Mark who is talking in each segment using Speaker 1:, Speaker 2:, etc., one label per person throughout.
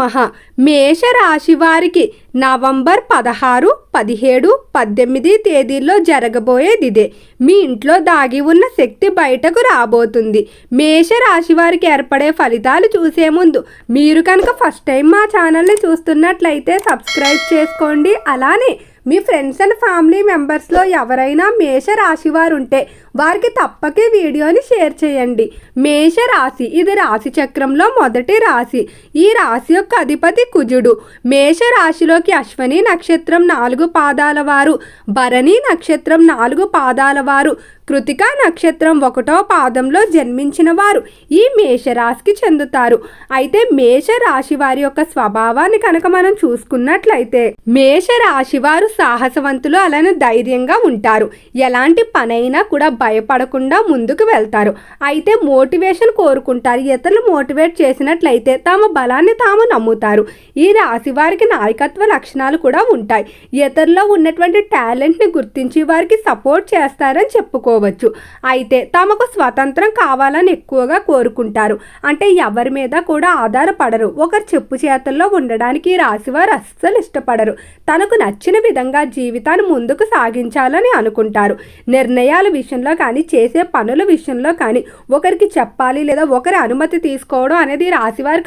Speaker 1: మహా మేషరాశి వారికి నవంబర్ పదహారు పదిహేడు పద్దెనిమిది తేదీల్లో జరగబోయేది ఇదే మీ ఇంట్లో దాగి ఉన్న శక్తి బయటకు రాబోతుంది. మేషరాశి వారికి ఏర్పడే ఫలితాలు చూసే ముందు మీరు కనుక ఫస్ట్ టైం మా ఛానల్ని చూస్తున్నట్లయితే సబ్స్క్రైబ్ చేసుకోండి. అలానే మీ ఫ్రెండ్స్ అండ్ ఫ్యామిలీ మెంబర్స్లో ఎవరైనా మేష రాశి వారు ఉంటే వారికి తప్పక వీడియోని షేర్ చేయండి. మేష రాశి ఇది రాశి చక్రంలో మొదటి రాశి. ఈ రాశి యొక్క అధిపతి కుజుడు. మేష రాశిలోకి అశ్వని నక్షత్రం నాలుగు పాదాల వారు భరణి నక్షత్రం నాలుగు పాదాల వారు కృతికా నక్షత్రం ఒకటో పాదంలో జన్మించిన వారు ఈ మేషరాశికి చెందుతారు. అయితే మేషరాశి వారి యొక్క స్వభావాన్ని కనుక మనం చూసుకున్నట్లయితే మేషరాశి వారు సాహసవంతులు అలానే ధైర్యంగా ఉంటారు. ఎలాంటి పనైనా కూడా భయపడకుండా ముందుకు వెళ్తారు. అయితే మోటివేషన్ కోరుకుంటారు. ఇతరులు మోటివేట్ చేసినట్లయితే తమ బలాన్ని తాము నమ్ముతారు. ఈ రాశి వారికి నాయకత్వ లక్షణాలు కూడా ఉంటాయి. ఇతరులో ఉన్నటువంటి టాలెంట్ని గుర్తించి వారికి సపోర్ట్ చేస్తారని చెప్పుకోవచ్చు. అయితే తమకు స్వతంత్రం కావాలని ఎక్కువగా కోరుకుంటారు. అంటే ఎవరి మీద కూడా ఆధారపడరు. ఒకరు చెప్పు చేతల్లో ఉండడానికి ఈ రాశి వారు అస్సలు ఇష్టపడరు. తనకు నచ్చిన విధంగా జీవితాన్ని ముందుకు సాగించాలని అనుకుంటారు. నిర్ణయాల విషయంలో కానీ చేసే పనుల విషయంలో కానీ ఒకరికి చెప్పాలి లేదా ఒకరి అనుమతి తీసుకోవడం అనేది ఈ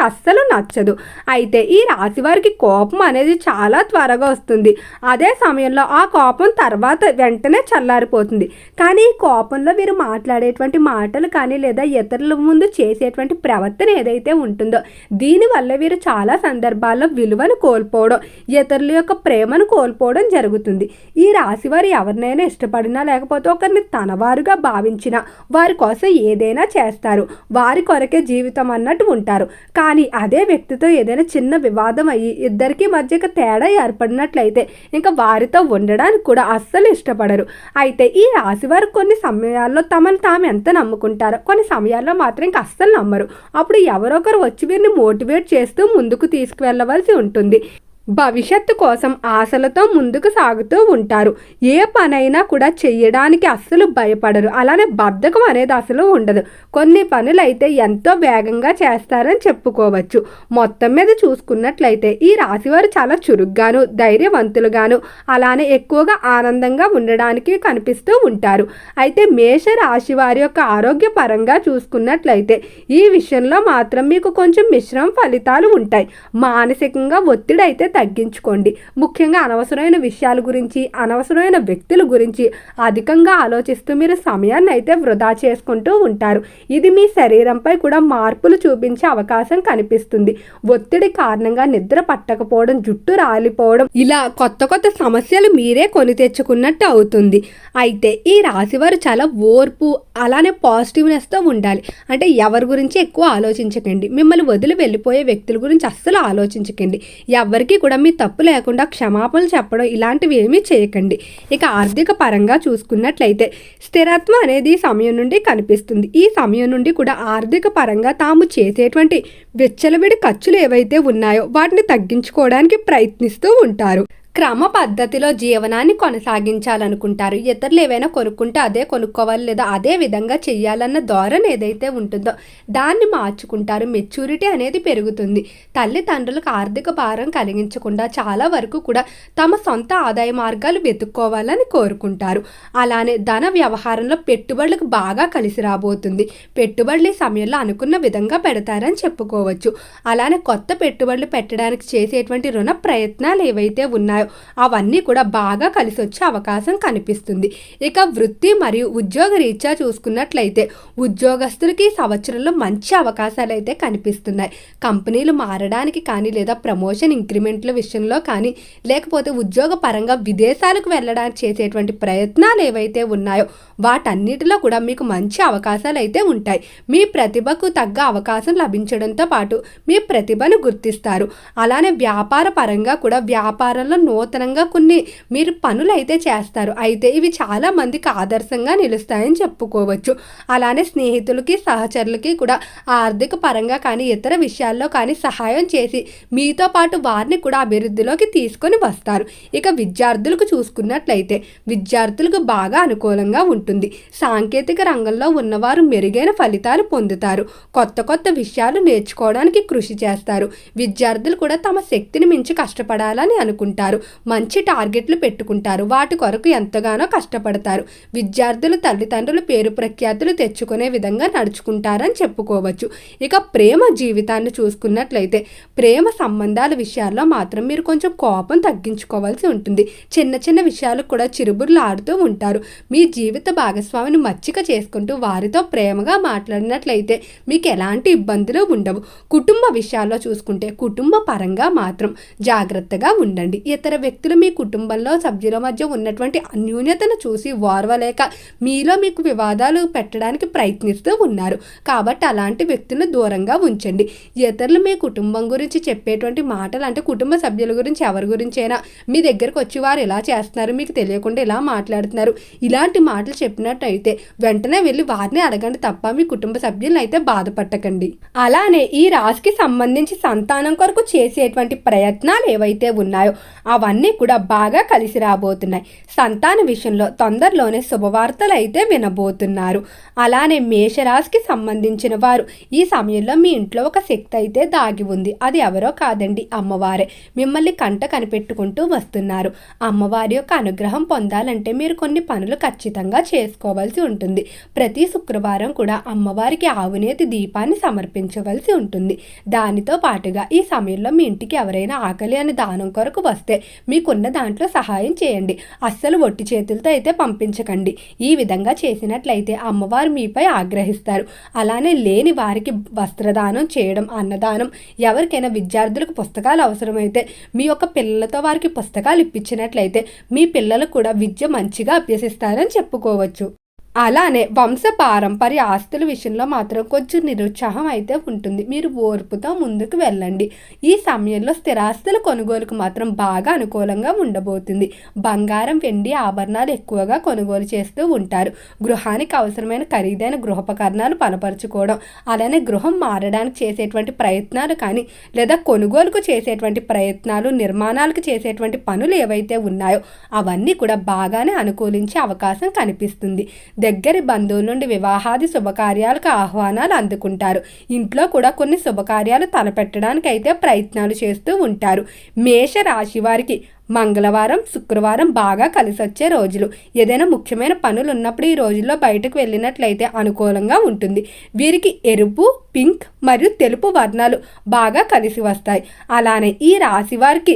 Speaker 1: అస్సలు నచ్చదు. అయితే ఈ రాశి వారికి కోపం అనేది చాలా త్వరగా వస్తుంది. అదే సమయంలో ఆ కోపం తర్వాత వెంటనే చల్లారిపోతుంది. కానీ ఈ కోపంలో వీరు మాట్లాడేటువంటి మాటలు కానీ లేదా ఇతరుల ముందు చేసేటువంటి ప్రవర్తన ఏదైతే ఉంటుందో దీనివల్ల వీరు చాలా సందర్భాల్లో విలువను కోల్పోవడం ఇతరుల యొక్క ప్రేమను కోల్పోవడం జరుగుతుంది. ఈ రాశి వారు ఎవరినైనా ఇష్టపడినా లేకపోతే ఒకరిని తనవారుగా భావించినా వారి కోసం ఏదైనా చేస్తారు. వారి కొరకే జీవితం అన్నట్టు ఉంటారు. కానీ అదే వ్యక్తితో ఏదైనా చిన్న వివాదం అయ్యి ఇద్దరికీ మధ్య తేడా ఏర్పడినట్లయితే ఇంకా వారితో ఉండడానికి కూడా అస్సలు ఇష్టపడరు. అయితే ఈ రాశి వారు కొన్ని సమయాల్లో తమను తాము ఎంత నమ్ముకుంటారో కొన్ని సమయాల్లో మాత్రం ఇంకా అస్సలు నమ్మరు. అప్పుడు ఎవరొకరు వచ్చి వీరిని మోటివేట్ చేస్తూ ముందుకు తీసుకువెళ్ళవలసి ఉంటుంది. భవిష్యత్తు కోసం ఆశలతో ముందుకు సాగుతూ ఉంటారు. ఏ పనైనా కూడా చేయడానికి అస్సలు భయపడరు. అలానే బద్ధకం అనేది అసలు ఉండదు. కొన్ని పనులైతే ఎంతో వేగంగా చేస్తారని చెప్పుకోవచ్చు. మొత్తం మీద చూసుకున్నట్లయితే ఈ రాశివారు చాలా చురుగ్గాను ధైర్యవంతులుగాను అలానే ఎక్కువగా ఆనందంగా ఉండడానికి కనిపిస్తూ ఉంటారు. అయితే మేష రాశి వారి యొక్క ఆరోగ్య పరంగా చూసుకున్నట్లయితే ఈ విషయంలో మాత్రం మీకు కొంచెం మిశ్రమ ఫలితాలు ఉంటాయి. మానసికంగా ఒత్తిడి అయితే తగ్గించుకోండి. ముఖ్యంగా అనవసరమైన విషయాల గురించి అనవసరమైన వ్యక్తుల గురించి అధికంగా ఆలోచిస్తూ మీరు సమయాన్ని అయితే వృధా చేసుకుంటూ ఉంటారు. ఇది మీ శరీరంపై కూడా మార్పులు చూపించే అవకాశం కనిపిస్తుంది. ఒత్తిడి కారణంగా నిద్ర పట్టకపోవడం జుట్టు రాలిపోవడం ఇలా కొత్త కొత్త సమస్యలు మీరే కొని తెచ్చుకున్నట్టు అవుతుంది. అయితే ఈ రాశివారు చాలా ఓర్పు అలానే పాజిటివ్నెస్తో ఉండాలి. అంటే ఎవరి గురించి ఎక్కువ ఆలోచించకండి. మిమ్మల్ని వదిలి వెళ్ళిపోయే వ్యక్తుల గురించి అస్సలు ఆలోచించకండి. ఎవరికి కూడా మీ తప్పు లేకుండా క్షమాపణలు చెప్పడం ఇలాంటివి ఏమీ చేయకండి. ఇక ఆర్థిక పరంగా చూసుకున్నట్లయితే స్థిరత్వం అనేది సమయం నుండి కనిపిస్తుంది. ఈ సమయం నుండి కూడా ఆర్థిక పరంగా తాము చేసేటువంటి విచ్చలవిడి ఖర్చులు ఏవైతే ఉన్నాయో వాటిని తగ్గించుకోవడానికి ప్రయత్నిస్తూ ఉంటారు. క్రమ పద్ధతిలో జీవనాన్ని కొనసాగించాలనుకుంటారు. ఇతరులు ఏవైనా కొనుక్కుంటే అదే కొనుక్కోవాలి లేదా అదే విధంగా చేయాలన్న ధోరణి ఏదైతే ఉంటుందో దాన్ని మార్చుకుంటారు. మెచ్యూరిటీ అనేది పెరుగుతుంది. తల్లిదండ్రులకు ఆర్థిక భారం కలిగించకుండా చాలా వరకు కూడా తమ సొంత ఆదాయ మార్గాలు వెతుక్కోవాలని కోరుకుంటారు. అలానే ధన వ్యవహారంలో పెట్టుబడులకు బాగా కలిసి రాబోతుంది. పెట్టుబడులు ఈ సమయంలో అనుకున్న విధంగా పెడతారని చెప్పుకోవచ్చు. అలానే కొత్త పెట్టుబడులు పెట్టడానికి చేసేటువంటి రుణ ప్రయత్నాలు ఏవైతే ఉన్నాయో అవన్నీ కూడా బాగా కలిసి వచ్చే అవకాశం కనిపిస్తుంది. ఇక వృత్తి మరియు ఉద్యోగ రీత్యా చూసుకున్నట్లయితే ఉద్యోగస్తులకి సంవత్సరంలో మంచి అవకాశాలు అయితే కనిపిస్తున్నాయి. కంపెనీలు మారడానికి కానీ లేదా ప్రమోషన్ ఇంక్రిమెంట్ల విషయంలో కానీ లేకపోతే ఉద్యోగ పరంగా విదేశాలకు వెళ్ళడానికి చేసేటువంటి ప్రయత్నాలు ఏవైతే ఉన్నాయో వాటన్నిటిలో కూడా మీకు మంచి అవకాశాలు అయితే ఉంటాయి. మీ ప్రతిభకు తగ్గ అవకాశం లభించడంతో పాటు మీ ప్రతిభను గుర్తిస్తారు. అలానే వ్యాపార పరంగా కూడా వ్యాపారంలో నూతనంగా కొన్ని మీరు పనులు అయితే చేస్తారు. అయితే ఇవి చాలా మందికి ఆదర్శంగా నిలుస్తాయని చెప్పుకోవచ్చు. అలానే స్నేహితులకి సహచరులకి కూడా ఆర్థిక పరంగా కానీ ఇతర విషయాల్లో కానీ సహాయం చేసి మీతో పాటు వారిని కూడా అభివృద్ధిలోకి తీసుకొని వస్తారు. ఇక విద్యార్థులకు చూసుకున్నట్లయితే విద్యార్థులకు బాగా అనుకూలంగా ఉంటుంది. సాంకేతిక రంగంలో ఉన్నవారు మెరుగైన ఫలితాలు పొందుతారు. కొత్త కొత్త విషయాలు నేర్చుకోవడానికి కృషి చేస్తారు. విద్యార్థులు కూడా తమ శక్తిని మించి కష్టపడాలని అనుకుంటారు. మంచి టార్గెట్లు పెట్టుకుంటారు. వాటి కొరకు ఎంతగానో కష్టపడతారు. విద్యార్థులు తల్లిదండ్రులు పేరు ప్రఖ్యాతులు తెచ్చుకునే విధంగా నడుచుకుంటారని చెప్పుకోవచ్చు. ఇక ప్రేమ జీవితాన్ని చూసుకున్నట్లయితే ప్రేమ సంబంధాల విషయాల్లో మాత్రం మీరు కొంచెం కోపం తగ్గించుకోవాల్సి ఉంటుంది. చిన్న చిన్న విషయాలకు కూడా చిరుబుర్లు ఆడుతూ ఉంటారు. మీ జీవిత భాగస్వామిని మచ్చిక చేసుకుంటూ వారితో ప్రేమగా మాట్లాడినట్లయితే మీకు ఎలాంటి ఇబ్బందులు ఉండవు. కుటుంబ విషయాల్లో చూసుకుంటే కుటుంబ పరంగా మాత్రం జాగ్రత్తగా ఉండండి. ఇతర వ్యక్తులు మీ కుటుంబంలో సభ్యుల మధ్య ఉన్నటువంటి అన్యూన్యతను చూసి ఓర్వలేక మీలో మీకు వివాదాలు పెట్టడానికి ప్రయత్నిస్తూ ఉన్నారు. కాబట్టి అలాంటి వ్యక్తులను దూరంగా ఉంచండి. ఇతరులు మీ కుటుంబం గురించి చెప్పేటువంటి మాటలు అంటే కుటుంబ సభ్యుల గురించి ఎవరి గురించైనా మీ దగ్గరకు వచ్చి వారు ఎలా చేస్తున్నారు మీకు తెలియకుండా ఇలా మాట్లాడుతున్నారు ఇలాంటి మాటలు చెప్పినట్టయితే వెంటనే వెళ్ళి వారిని అడగండి తప్ప మీ కుటుంబ సభ్యులను అయితే బాధపట్టకండి. అలానే ఈ రాశికి సంబంధించి సంతానం కొరకు చేసేటువంటి ప్రయత్నాలు ఏవైతే ఉన్నాయో అవన్నీ కూడా బాగా కలిసి రాబోతున్నాయి. సంతాన విషయంలో తొందరలోనే శుభవార్తలు అయితే వినబోతున్నారు. అలానే మేషరాశికి సంబంధించిన వారు ఈ సమయంలో మీ ఇంట్లో ఒక శక్తి అయితే దాగి ఉంది. అది ఎవరో కాదండి అమ్మవారే. మిమ్మల్ని కంట కనిపెట్టుకుంటూ వస్తున్నారు. అమ్మవారి యొక్క అనుగ్రహం పొందాలంటే మీరు కొన్ని పనులు ఖచ్చితంగా చేసుకోవాల్సి ఉంటుంది. ప్రతి శుక్రవారం కూడా అమ్మవారికి ఆవునేతి దీపాన్ని సమర్పించవలసి ఉంటుంది. దానితో పాటుగా ఈ సమయంలో మీ ఇంటికి ఎవరైనా ఆకలి అని దానం కొరకు వస్తే మీకున్న దాంట్లో సహాయం చేయండి. అస్సలు ఒట్టి చేతులతో అయితే పంపించకండి. ఈ విధంగా చేసినట్లయితే అమ్మవారు మీపై ఆగ్రహిస్తారు. అలానే లేని వారికి వస్త్రదానం చేయడం అన్నదానం ఎవరికైనా విద్యార్థులకు పుస్తకాలు అవసరమైతే మీ యొక్క పిల్లలతో వారికి పుస్తకాలు ఇప్పించినట్లయితే మీ పిల్లలు కూడా విద్య మంచిగా అభ్యసిస్తారని చెప్పుకోవచ్చు. అలానే వంశ పారంపర్య ఆస్తుల విషయంలో మాత్రం కొంచెం నిరుత్సాహం అయితే ఉంటుంది. మీరు ఓర్పుతో ముందుకు వెళ్ళండి. ఈ సమయంలో స్థిరాస్తుల కొనుగోలుకు మాత్రం బాగా అనుకూలంగా ఉండబోతుంది. బంగారం వెండి ఆభరణాలు ఎక్కువగా కొనుగోలు చేస్తూ ఉంటారు. గృహానికి అవసరమైన ఖరీదైన గృహోపకరణాలు బలపరుచుకోవడం అలానే గృహం మారడానికి చేసేటువంటి ప్రయత్నాలు కానీ లేదా కొనుగోలుకు చేసేటువంటి ప్రయత్నాలు నిర్మాణాలకు చేసేటువంటి పనులు ఏవైతే ఉన్నాయో అవన్నీ కూడా బాగానే అనుకూలించే అవకాశం కనిపిస్తుంది. దగ్గరి బంధువుల నుండి వివాహాది శుభకార్యాలకు ఆహ్వానాలు అందుకుంటారు. ఇంట్లో కూడా కొన్ని శుభకార్యాలు తలపెట్టడానికి అయితే ప్రయత్నాలు చేస్తూ ఉంటారు. మేష రాశి వారికి మంగళవారం శుక్రవారం బాగా కలిసి వచ్చే రోజులు. ఏదైనా ముఖ్యమైన పనులు ఉన్నప్పుడు ఈ రోజుల్లో బయటకు వెళ్ళినట్లయితే అనుకూలంగా ఉంటుంది. వీరికి ఎరుపు పింక్ మరియు తెలుపు వర్ణాలు బాగా కలిసి వస్తాయి. అలానే ఈ రాశి వారికి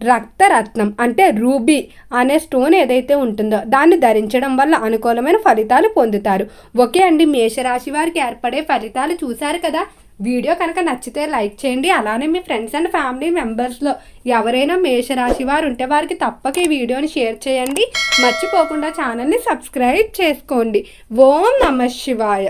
Speaker 1: రక్తరత్నం అంటే రూబీ అనే స్టోన్ ఏదైతే ఉంటుందో దాన్ని ధరించడం వల్ల అనుకూలమైన ఫలితాలు పొందుతారు. ఓకే అండి మేషరాశి వారికి ఏర్పడే ఫలితాలు చూశారు కదా? వీడియో కనుక నచ్చితే లైక్ చేయండి. అలానే మీ ఫ్రెండ్స్ అండ్ ఫ్యామిలీ మెంబర్స్లో ఎవరైనా మేషరాశి వారు ఉంటే వారికి తప్పక ఈ వీడియోని షేర్ చేయండి. మర్చిపోకుండా ఛానల్ని సబ్స్క్రైబ్ చేసుకోండి. ఓం నమ శివాయ.